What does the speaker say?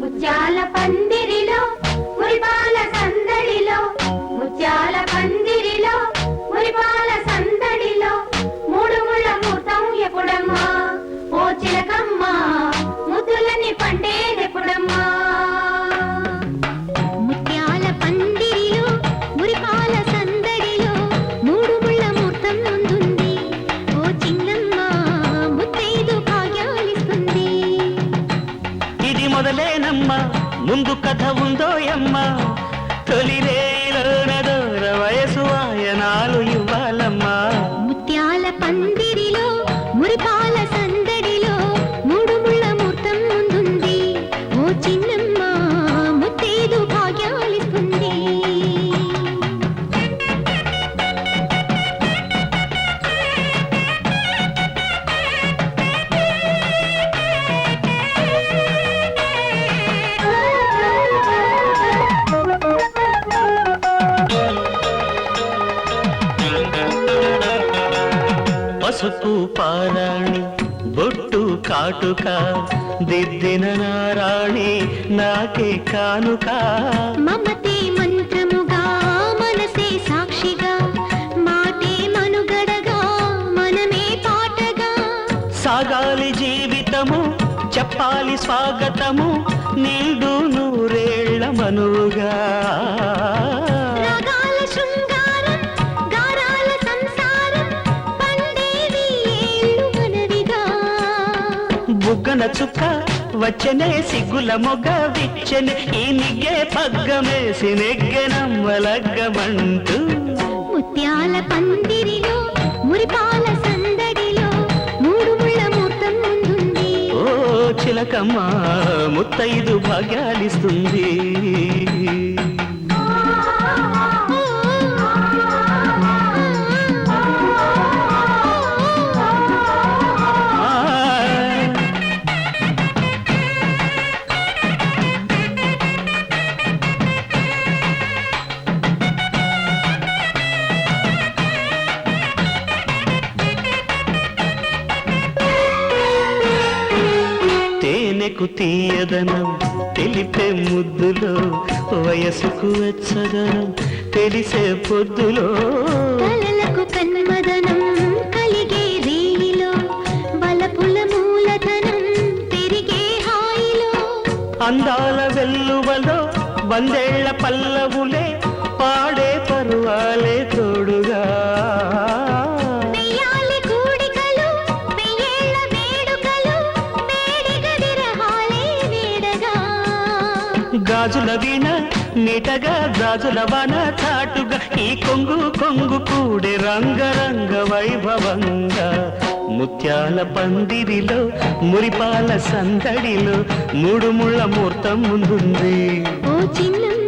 ముత్యాల పందిరిలో ముందు కథ ఉందో అమ్మా పసుపు పారాణి బొట్టు కాటుక దిద్దిన నారాణి నాకే కానుక. మమతే మంత్రముగా మనసే సాక్షిగా మాటే మనుగడగా మనమే పాటగా. సాగాలి జీవితము చెప్పాలి స్వాగతము నీడు నూరేళ్ళ మనుగా బుగ్గన చుక్క వచ్చనే సిగ్గుల మొగ్గ విచ్చని ఈ నిగ్గే పగ్గమేసి నెగ్గెనమ్మలగ్గమంటూ ముత్యాల పందిరిలో మురిపాల సందడిలో మూడు ముళ్ళ ముందుంది. ఓ చిలకమ్మ ముత్తైదు భాగ్యాలిస్తుంది. తేనెకు తీయదనం తెలిపే ముద్దులో వయసుకు వెచ్చదనం తెలిసే పొద్దులో. కలలకు కన్మదనం కలిగే రేయిలో బలపుల మూలధనం హాయిలో. అందాల వెల్లువలో వందేళ్ళ పల్లవులే గాజుల వీణ నీటగా గాజుల వన చాటుగా ఈ కొంగు కొంగు కూడే రంగరంగ వైభవంగా. ముత్యాల పందిరిలో మురిపాల సందడిలో మూడు ముళ్ళ ముహూర్తం ముందుంది. ఓ చిన్న